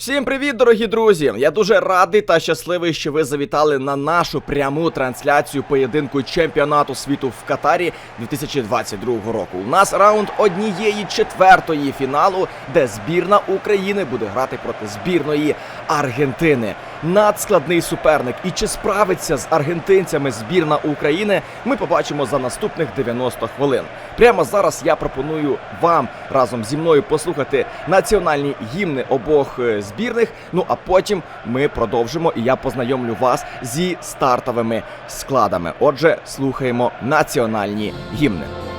Всім привіт, дорогі друзі! Я дуже радий та щасливий, що ви завітали на нашу пряму трансляцію поєдинку чемпіонату світу в Катарі 2022 року. У нас раунд однієї четвертої фіналу, де збірна України буде грати проти збірної Аргентини. Надскладний суперник. І чи справиться з аргентинцями збірна України, ми побачимо за наступних 90 хвилин. Прямо зараз я пропоную вам разом зі мною послухати національні гімни обох е, збірних. Ну а потім ми продовжимо і я познайомлю вас зі стартовими складами. Отже, слухаємо національні гімни.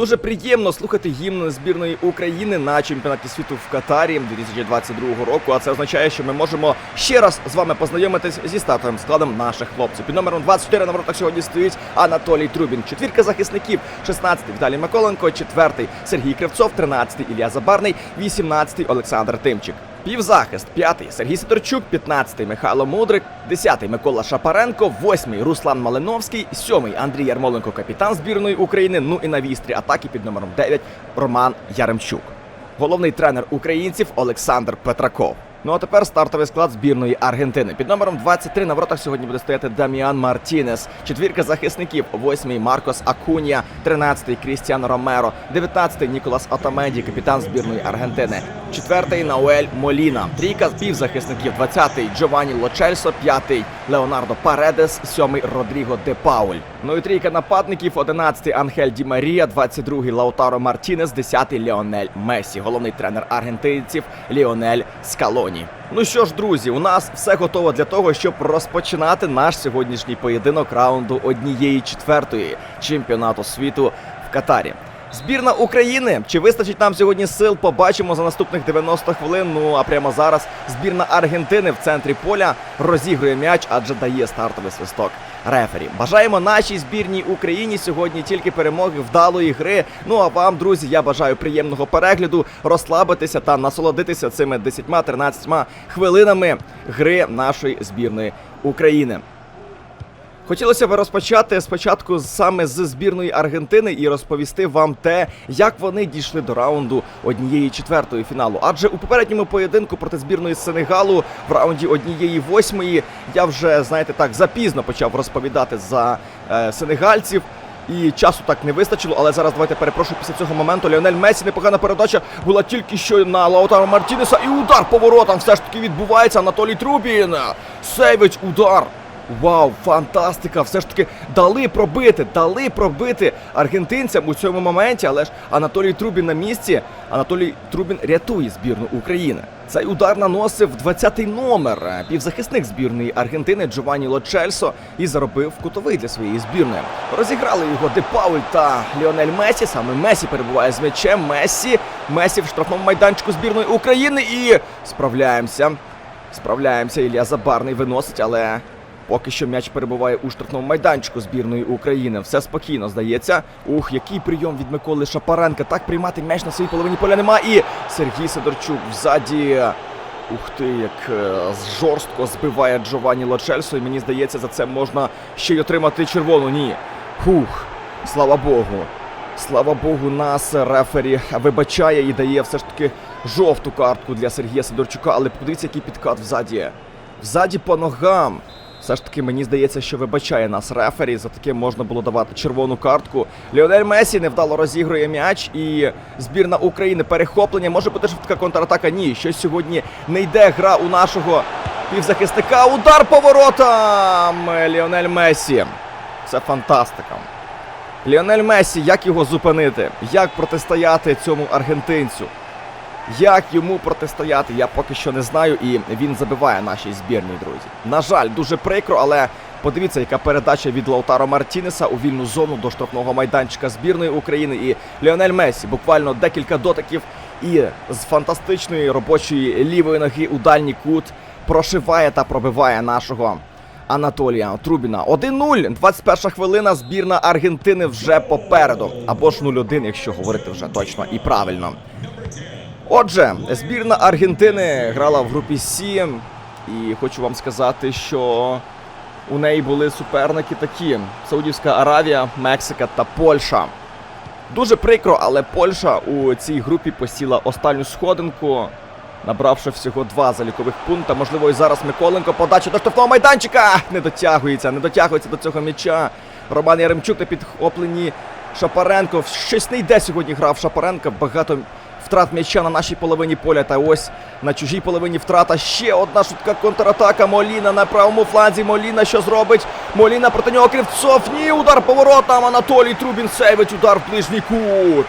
Дуже приємно слухати гімн збірної України на чемпіонаті світу в Катарі 2022 року. А це означає, що ми можемо ще раз з вами познайомитись зі стартовим складом наших хлопців. Під номером 24 на воротах сьогодні стоїть Анатолій Трубін. Четвірка захисників: 16-й Віталій Миколенко, 4-й Сергій Кривцов, 13-й Ілля Забарний, 18-й Олександр Тимчик. Півзахист, п'ятий Сергій Сидорчук, 15-й Михайло Мудрик, 10-й Микола Шапаренко, 8-й Руслан Малиновський, 7-й Андрій Ярмоленко, капітан збірної України. Ну і на вістрі атаки під номером 9 Роман Яремчук. Головний тренер українців Олександр Петраков. Ну а тепер стартовий склад збірної Аргентини. Під номером 23 на воротах сьогодні буде стояти Даміан Мартінес. Четвірка захисників: 8-й Маркос Акунія, 13-й Крістіан Ромеро, 19-й Ніколас Отамеді, капітан збірної Аргентини. 4-й Науель Моліна. Трійка півзахисників: 20-й Джованні Лочельсо, 5-й Леонардо Паредес, 7-й Родріго Де Пауль. Ну і трійка нападників: 11-й Анхель Ді Марія, 22-й Лаутаро Мартінес, 10-й Леонель Месі. Головний тренер аргентинців Ліонель Скалоні. Ну що ж, друзі, у нас все готово для того, щоб розпочинати наш сьогоднішній поєдинок раунду однієї четвертої чемпіонату світу в Катарі. Збірна України. Чи вистачить нам сьогодні сил? Побачимо за наступних 90 хвилин. Ну а прямо зараз збірна Аргентини в центрі поля розігрує м'яч, адже дає стартовий свисток. Рефері. Бажаємо нашій збірній Україні сьогодні тільки перемоги вдалої гри. Ну а вам, друзі, я бажаю приємного перегляду, розслабитися та насолодитися цими 10-13 хвилинами гри нашої збірної України. Хотілося б розпочати спочатку саме з збірної Аргентини і розповісти вам те, як вони дійшли до раунду однієї четвертої фіналу. Адже у попередньому поєдинку проти збірної Сенегалу в раунді однієї восьмої я вже знаєте так запізно почав розповідати за е, сенегальців. І часу так не вистачило, але зараз давайте перепрошую після цього моменту. Ліонель Месі непогана передача була тільки що на Лаутаро Мартінеса. І удар поворотом все ж таки відбувається. Анатолій Трубін. Сейвить удар. Вау, фантастика! Все ж таки дали пробити, дали пробити аргентинцям у цьому моменті, але ж Анатолій Трубін на місці. Анатолій Трубін рятує збірну України. Цей удар наносив 20-й номер. Півзахисник збірної Аргентини Джованні Лочельсо і заробив кутовий для своєї збірної. Розіграли його Де Пауль та Ліонель Месі. Саме Месі перебуває з м'ячем. Месі. Месі в штрафному майданчику збірної України і справляємося. Справляємося. Ілля Забарний виносить, але Поки що м'яч перебуває у штрафному майданчику збірної України. Все спокійно здається. Ух, який прийом від Миколи Шапаренка. Так приймати м'яч на своїй половині поля нема. І Сергій Сидорчук взаді. Ух ти, як е, жорстко збиває Джованні Лочельсо. І мені здається, за це можна ще й отримати червону. Ні. Хух, слава Богу. Слава Богу, нас рефері вибачає і дає все ж таки жовту картку для Сергія Сидорчука. Але подивіться, який підкат взаді. Взаді по ногам. Все ж таки, мені здається, що вибачає нас рефері. За таке можна було давати червону картку. Ліонель Месі невдало розігрує м'яч, і збірна України перехоплення. Може бути така контратака? Ні, щось сьогодні не йде гра у нашого півзахисника. Удар по воротам! Ліонель Месі. Це фантастика. Ліонель Месі, як його зупинити? Як протистояти цьому аргентинцю? Як йому протистояти, я поки що не знаю, і він забиває нашій збірній, друзі. На жаль, дуже прикро, але подивіться, яка передача від Лаутаро Мартінеса у вільну зону до штрафного майданчика збірної України. І Ліонель Месі буквально декілька дотиків І з фантастичної робочої лівої ноги у дальній кут прошиває та пробиває нашого Анатолія Трубіна. 1-0, 21 хвилина. Збірна Аргентини вже попереду. Або ж 0-1, якщо говорити вже точно і правильно. Отже, збірна Аргентини грала в групі 7. І хочу вам сказати, що у неї були суперники такі: Саудівська Аравія, Мексика та Польща. Дуже прикро, але Польща у цій групі посіла останню сходинку, набравши всього два залікових пункта. Можливо, і зараз Миколенко подача до штрафного майданчика. Не дотягується, не дотягується до цього м'яча. Роман Яремчук на підхопленні Шапаренко. Щось не йде сьогодні грав Шапаренко. Багато втрат м'яча на нашій половині поля. Та ось на чужій половині втрата. Ще одна шутка контратака. Моліна на правому фланзі. Моліна що зробить? Моліна проти нього Кривцов. Ні, удар поворотом. Анатолій Трубін сейвить удар в ближній кут.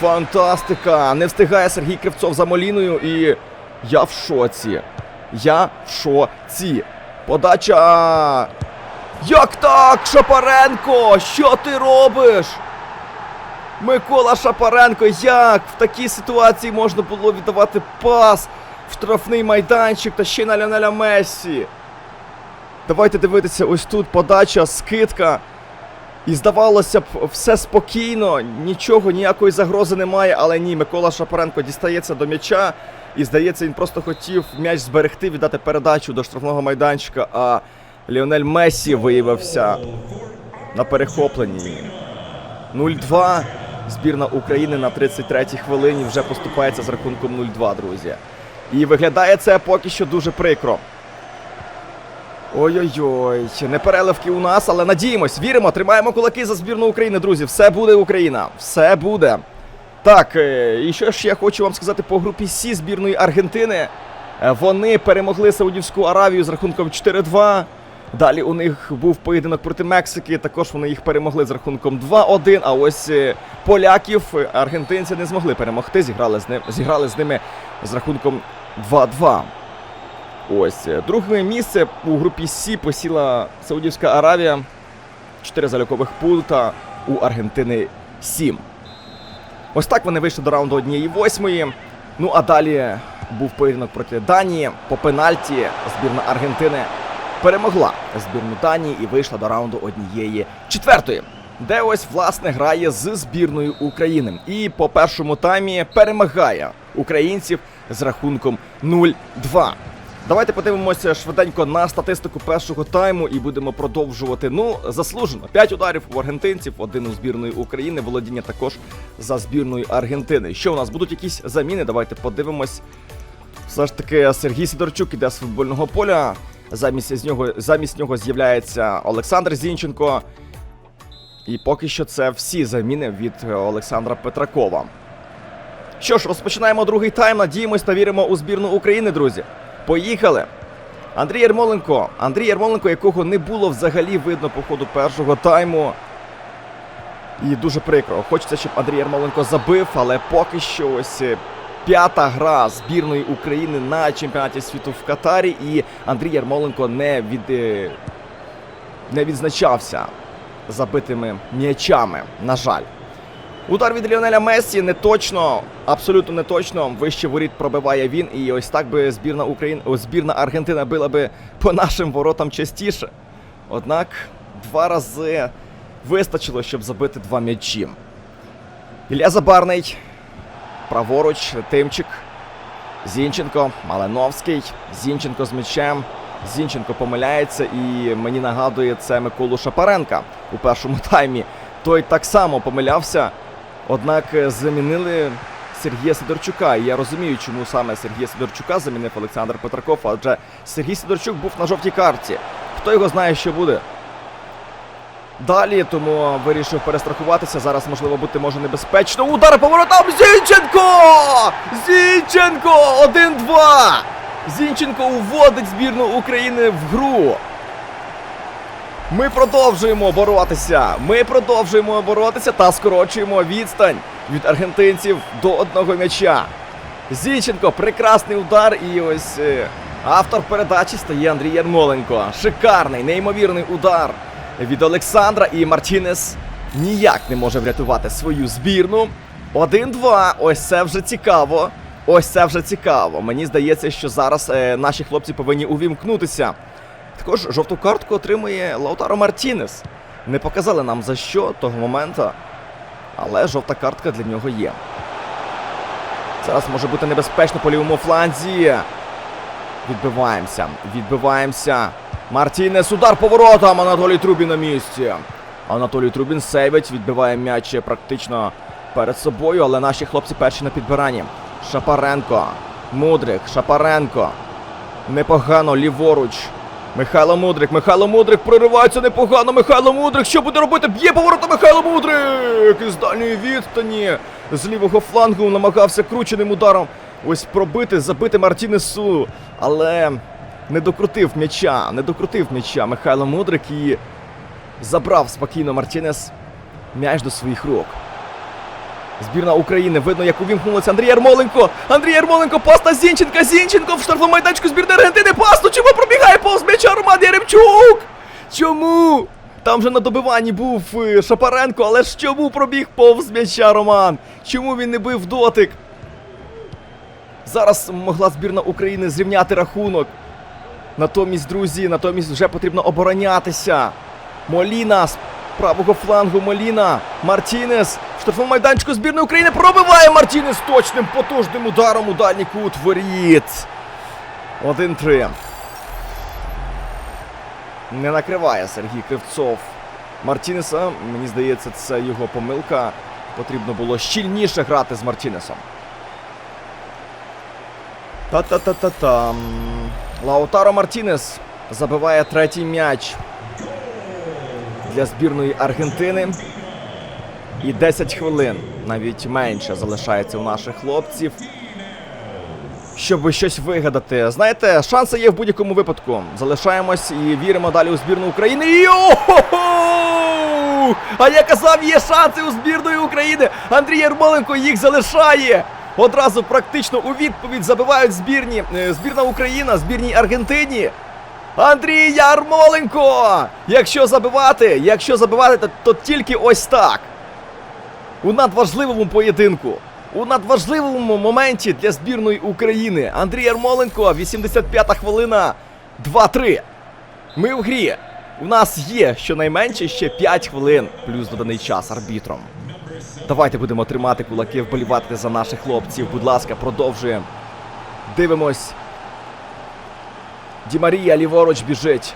Фантастика! Не встигає Сергій Кривцов за Моліною і я в шоці. Я в шоці. Подача. Як так, Шапаренко? Що ти робиш? Микола Шапаренко, як в такій ситуації можна було віддавати пас в штрафний майданчик та ще на Ліонеля Мессі? Давайте дивитися, ось тут подача, скидка. І здавалося б, все спокійно, нічого, ніякої загрози немає, але ні, Микола Шапаренко дістається до м'яча. І здається, він просто хотів м'яч зберегти, віддати передачу до штрафного майданчика, а Ліонель Месі виявився на перехопленні. 0-2. Збірна України на 33-й хвилині вже поступається з рахунком 0-2, друзі. І виглядає це поки що дуже прикро. Ой-ой-ой, не переливки у нас, але надіємось, віримо, тримаємо кулаки за збірну України, друзі. Все буде Україна, все буде. Так, е, і що ж я хочу вам сказати по групі Сі збірної Аргентини. Е, Вони перемогли Саудівську Аравію з рахунком 4-2. Далі у них був поєдинок проти Мексики. Також вони їх перемогли з рахунком 2-1. А ось е, поляків е, аргентинці не змогли перемогти. Зіграли з ним зіграли з ними з рахунком 2-2. Ось е, друге місце у групі Сі посіла Саудівська Аравія. Чотири залікових пункта у Аргентини 7. Ось так вони вийшли до раунду однієї восьмої. Ну а далі був поєдинок проти Данії. По пенальті збірна Аргентини перемогла збірну Данії і вийшла до раунду однієї четвертої. Де ось власне грає з збірною України. І по першому таймі перемагає українців з рахунком 0-2. Давайте подивимося швиденько на статистику першого тайму і будемо продовжувати. Ну, заслужено. 5 ударів у аргентинців, один у збірної України, володіння також за збірною Аргентини. Що у нас будуть якісь заміни? Давайте подивимось. Все ж таки, Сергій Сидорчук іде з футбольного поля. Замість з нього замість нього з'являється Олександр Зінченко. І поки що це всі заміни від Олександра Петракова. Що ж, розпочинаємо другий тайм. Надіємось та віримо у збірну України, друзі. Поїхали! Андрій Ярмоленко. Андрій Ярмоленко, якого не було взагалі видно по ходу першого тайму. І дуже прикро. Хочеться, щоб Андрій Ярмоленко забив, але поки що ось е, п'ята гра збірної України на чемпіонаті світу в Катарі. І Андрій Ярмоленко не від. е, не відзначався забитими м'ячами. На жаль. Удар від Ліонеля Мессі не точно, абсолютно не точно. Вище воріт пробиває він. І ось так би збірна України, о, збірна Аргентина била би по нашим воротам частіше. Однак два рази вистачило, щоб забити два м'ячі. Ілля Забарний. Праворуч, Тимчик. Зінченко, Малиновський. Зінченко з м'ячем. Зінченко помиляється і мені нагадує це Миколу Шапаренка у першому таймі. Той так само помилявся. Однак замінили Сергія Сидорчука. І я розумію, чому саме Сергія Сидорчука замінив Олександр Петраков, адже Сергій Сидорчук був на жовтій карті. Хто його знає, що буде? Далі, тому вирішив перестрахуватися. Зараз, можливо, бути може небезпечно. Удар поворотом! Зінченко! Зінченко! 1-2! Зінченко уводить збірну України в гру. Ми продовжуємо боротися. Ми продовжуємо боротися та скорочуємо відстань від аргентинців до одного м'яча. Зінченко, прекрасний удар. І ось е, автор передачі стає Андрій Ярмоленко. Шикарний, неймовірний удар від Олександра. І Мартінес ніяк не може врятувати свою збірну. 1-2. Ось це вже цікаво. Ось це вже цікаво. Мені здається, що зараз е, наші хлопці повинні увімкнутися. Також жовту картку отримує Лаутаро Мартінес. Не показали нам за що того моменту, але жовта картка для нього є. Зараз може бути небезпечно по лівому фланзі. Відбиваємося, відбиваємося. Мартінес, удар поворотом. Анатолій Трубін на місці. Анатолій Трубін сейвить, відбиває м'яч практично перед собою, але наші хлопці перші на підбиранні. Шапаренко. Мудрик, Шапаренко. Непогано, ліворуч. Михайло Мудрик, Михайло Мудрик проривається непогано. Михайло Мудрик, що буде робити? Б'є поворота Михайло Мудрик! Із дальньої відстані. З лівого флангу намагався крученим ударом. Ось пробити, забити Мартінесу. Але не докрутив м'яча, не докрутив м'яча Михайло Мудрик і забрав спокійно Мартінес м'яч до своїх рук. Збірна України, видно, як увімкнулася Андрій Ярмоленко. Андрій Ярмоленко, пас на Зінченка. Зінченко в штрафному майданчику збірної Аргентини. Пас, ну чому пробігає повз м'яча Роман Яремчук? Чому? Там же на добиванні був е, Шапаренко, але ж чому пробіг повз м'яча Роман? Чому він не бив дотик? Зараз могла збірна України зрівняти рахунок. Натомість, друзі, натомість вже потрібно оборонятися. Моліна з правого флангу Моліна. Мартінес. Штрафному майданчику збірної України пробиває Мартінес точним потужним ударом у дальній кут воріт. 1-3. Не накриває Сергій Кривцов. Мартінеса. Мені здається, це його помилка. Потрібно було щільніше грати з Мартінесом. Та-та-та-та-там. Лаутаро Мартінес забиває третій м'яч для збірної Аргентини. І 10 хвилин, навіть менше, залишається у наших хлопців. Щоб щось вигадати. Знаєте, шанси є в будь-якому випадку. Залишаємось і віримо далі у збірну України. І о-хо-хо! А я казав, є шанси у збірної України. Андрій Ярмоленко їх залишає. Одразу практично у відповідь забивають збірні. е, Збірна Україна, збірній Аргентині. Андрій Ярмоленко! Якщо забивати, якщо забивати, то, то тільки ось так. У надважливому поєдинку. У надважливому моменті для збірної України. Андрій Ярмоленко, 85-та хвилина. 2-3. Ми в грі. У нас є щонайменше ще 5 хвилин, плюс доданий час арбітром. Давайте будемо тримати кулаки, вболівати за наших хлопців. Будь ласка, продовжуємо. Дивимось. Ді Марія ліворуч біжить.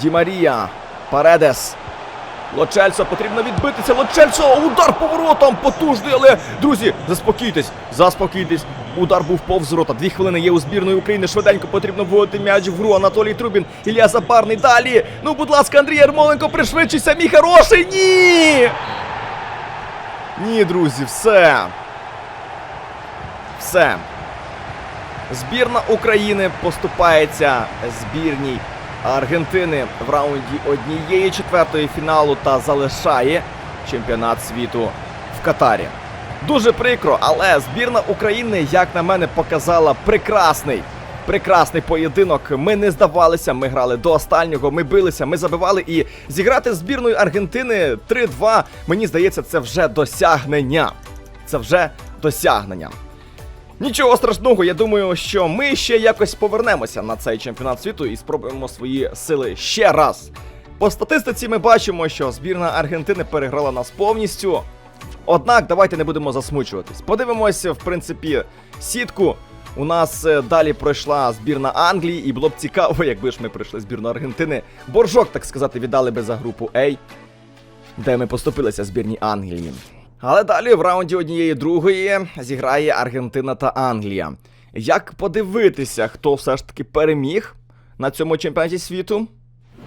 Ді Марія. Паредес. Лочельсо потрібно відбитися. Лочельсо! Удар поворотом потужний, але друзі, заспокійтесь, заспокійтесь. Удар був повз рота. Дві хвилини є у збірної України. Швиденько потрібно вводити м'яч в гру. Анатолій Трубін, Ілля Запарний. Далі. Ну, будь ласка, Андрій Ярмоленко, пришвидшися. Мій хороший. Ні! Ні, друзі, все. Все. Збірна України поступається збірній Аргентини в раунді однієї четвертої фіналу та залишає чемпіонат світу в Катарі. Дуже прикро, але збірна України, як на мене, показала прекрасний. Прекрасний поєдинок. Ми не здавалися, ми грали до останнього, ми билися, ми забивали і зіграти з збірною Аргентини 3-2, мені здається, це вже досягнення. Це вже досягнення. Нічого страшного, я думаю, що ми ще якось повернемося на цей чемпіонат світу і спробуємо свої сили ще раз. По статистиці ми бачимо, що збірна Аргентини переграла нас повністю. Однак, давайте не будемо засмучуватись. Подивимося, в принципі, сітку. У нас е, далі пройшла збірна Англії, і було б цікаво, якби ж ми пройшли збірну Аргентини. Боржок, так сказати, віддали би за групу А, де ми поступилися збірній Англії. Але далі в раунді однієї другої зіграє Аргентина та Англія. Як подивитися, хто все ж таки переміг на цьому чемпіонаті світу?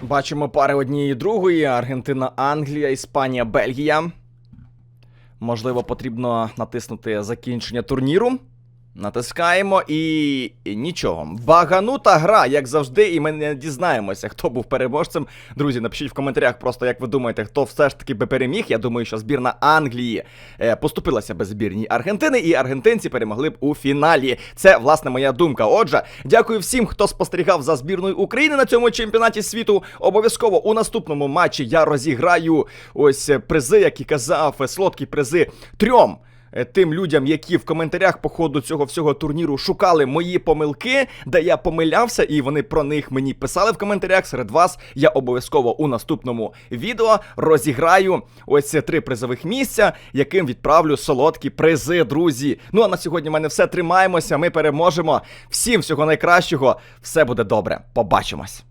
Бачимо пари однієї другої: Аргентина, Англія, Іспанія, Бельгія. Можливо, потрібно натиснути закінчення турніру. Натискаємо і... і нічого. Баганута гра, як завжди, і ми не дізнаємося, хто був переможцем. Друзі, напишіть в коментарях просто, як ви думаєте, хто все ж таки би переміг. Я думаю, що збірна Англії е, поступилася без збірні Аргентини, і аргентинці перемогли б у фіналі. Це власне моя думка. Отже, дякую всім, хто спостерігав за збірною України на цьому чемпіонаті світу. Обов'язково у наступному матчі я розіграю ось е, призи, як і казав, е, солодкі призи трьом тим людям, які в коментарях по ходу цього всього турніру шукали мої помилки, де я помилявся, і вони про них мені писали в коментарях. Серед вас я обов'язково у наступному відео розіграю ось ці три призових місця, яким відправлю солодкі призи, друзі. Ну а на сьогодні в мене все. Тримаємося, ми переможемо. Всім всього найкращого, все буде добре. Побачимось.